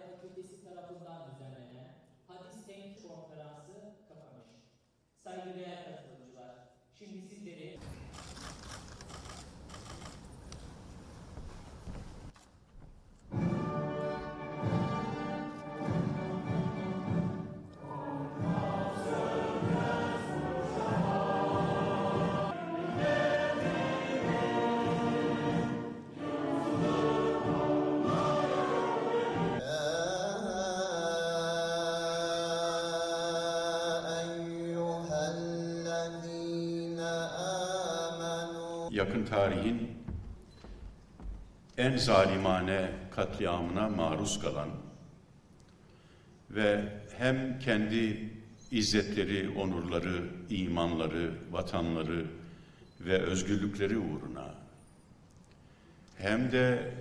Fakültesi tarafından düzenlenen Hadis Tenkit Konferansı yakın tarihin en zalimane katliamına maruz kalan ve hem kendi izzetleri, onurları, imanları, vatanları ve özgürlükleri uğruna hem de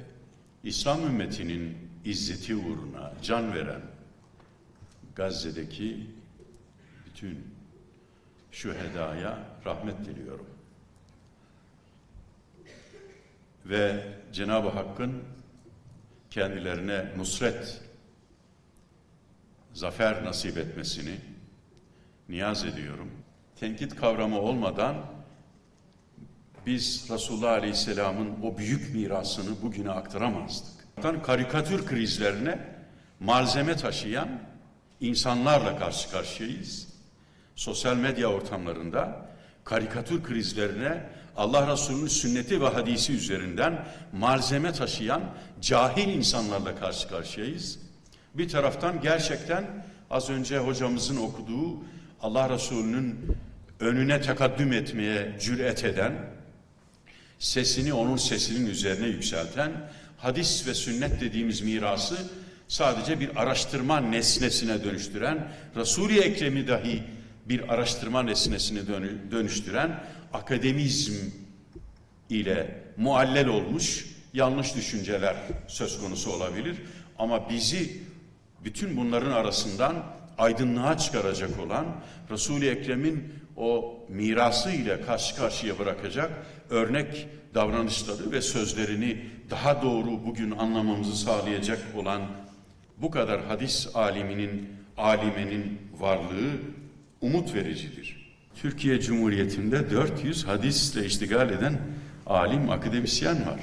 İslam ümmetinin izzeti uğruna can veren Gazze'deki bütün şühedaya rahmet diliyorum. ve Cenab-ı Hakk'ın kendilerine nusret, zafer nasip etmesini niyaz ediyorum. Tenkit kavramı olmadan biz Resulullah Aleyhisselam'ın o büyük mirasını bugüne aktaramazdık. Karikatür krizlerine malzeme taşıyan insanlarla karşı karşıyayız. Sosyal medya ortamlarında karikatür krizlerine Allah Resulü'nün sünneti ve hadisi üzerinden malzeme taşıyan cahil insanlarla karşı karşıyayız. Bir taraftan gerçekten az önce hocamızın okuduğu Allah Resulü'nün önüne tekaddüm etmeye cüret eden, sesini onun sesinin üzerine yükselten, hadis ve sünnet dediğimiz mirası sadece bir araştırma nesnesine dönüştüren, Resul-i Ekrem'i dahi bir araştırma nesnesine dönü- dönüştüren akademizm ile muallel olmuş yanlış düşünceler söz konusu olabilir. Ama bizi bütün bunların arasından aydınlığa çıkaracak olan Resul-i Ekrem'in o mirası ile karşı karşıya bırakacak örnek davranışları ve sözlerini daha doğru bugün anlamamızı sağlayacak olan bu kadar hadis aliminin, alimenin varlığı umut vericidir. Türkiye Cumhuriyeti'nde 400 hadisle iştigal eden alim, akademisyen var.